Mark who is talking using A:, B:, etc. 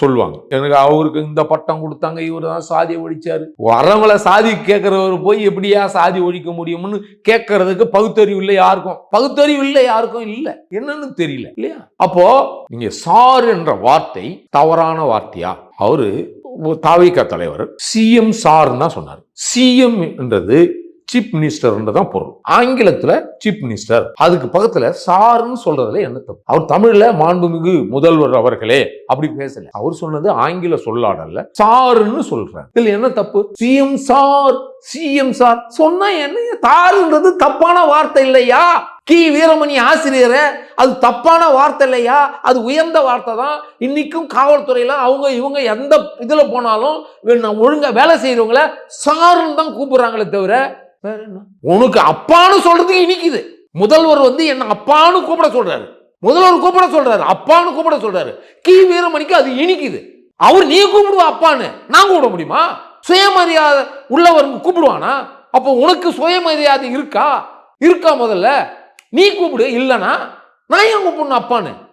A: சொல்லுவாங்க. எனக்கு அவருக்கு இந்த பட்டம் கொடுத்தாங்க இவர் தான் சாதி ஒழிச்சாரு. வரவங்கள சாதி கேட்கறவர் போய் எப்படியா சாதி ஒழிக்க முடியும்னு கேட்கறதுக்கு பகுத்தறிவு இல்லை யாருக்கும். பகுத்தறிவு இல்லை யாருக்கும் இல்லை. என்னன்னு தெரியல இல்லையா? அப்போ நீங்க சார் என்ற வார்த்தை தவறான வார்த்தையா? அவரு தாவிக தலைவர் சிஎம் சார்ன்னு தான் சொன்னார். சிஎம் என்றது சீப் மினிஸ்டர்ன்றது தான் பொருள். ஆங்கிலத்துல சீப் மினிஸ்டர் அதுக்கு பக்கத்துல சார்னு சொல்றதுல என்ன தப்பு? அவர் தமிழ்ல மாண்புமிகு முதல்வர் அவர்களே அப்படி பேசல. அவர் சொன்னது ஆங்கில சொல்லாடல்ல. சாருன்னு சொல்றார். இதுல என்ன தப்பு? CM sir CM sir. சொன்னா என்ன? தாருன்றது தப்பான வார்த்தை இல்லையா? கி. வீரமணி ஆசிரியரை அது தப்பான வார்த்தை இல்லையா? அது உயர்ந்த வார்த்தை தான். இன்னைக்கும் காவல்துறையில் அவங்க இவங்க எந்த இதில் போனாலும் ஒழுங்காக நான் வேலை செய்கிறவங்கள சாருன்னு தான் கூப்பிடுறாங்களே தவிர உனக்கு அப்பான்னு சொல்றதுக்கு இனிக்குது. முதல்வர் வந்து என்ன அப்பான்னு கூப்பிட சொல்றாரு. முதல்வர் கூப்பிட சொல்றாரு. அப்பான்னு கூப்பிட சொல்றாரு. கி. வீரமணிக்கு அது இனிக்குது. அவர் நீ கூப்பிடுவா அப்பான்னு நான் கூப்பிட முடியுமா? சுயமரியாதை உள்ளவர் கூப்பிடுவானா? அப்போ உனக்கு சுயமரியாதை இருக்கா? இருக்கா முதல்ல. நீ கூப்பிடு. இல்லைனா நான் ஏன் கூப்பிடணும் அப்பான்னு?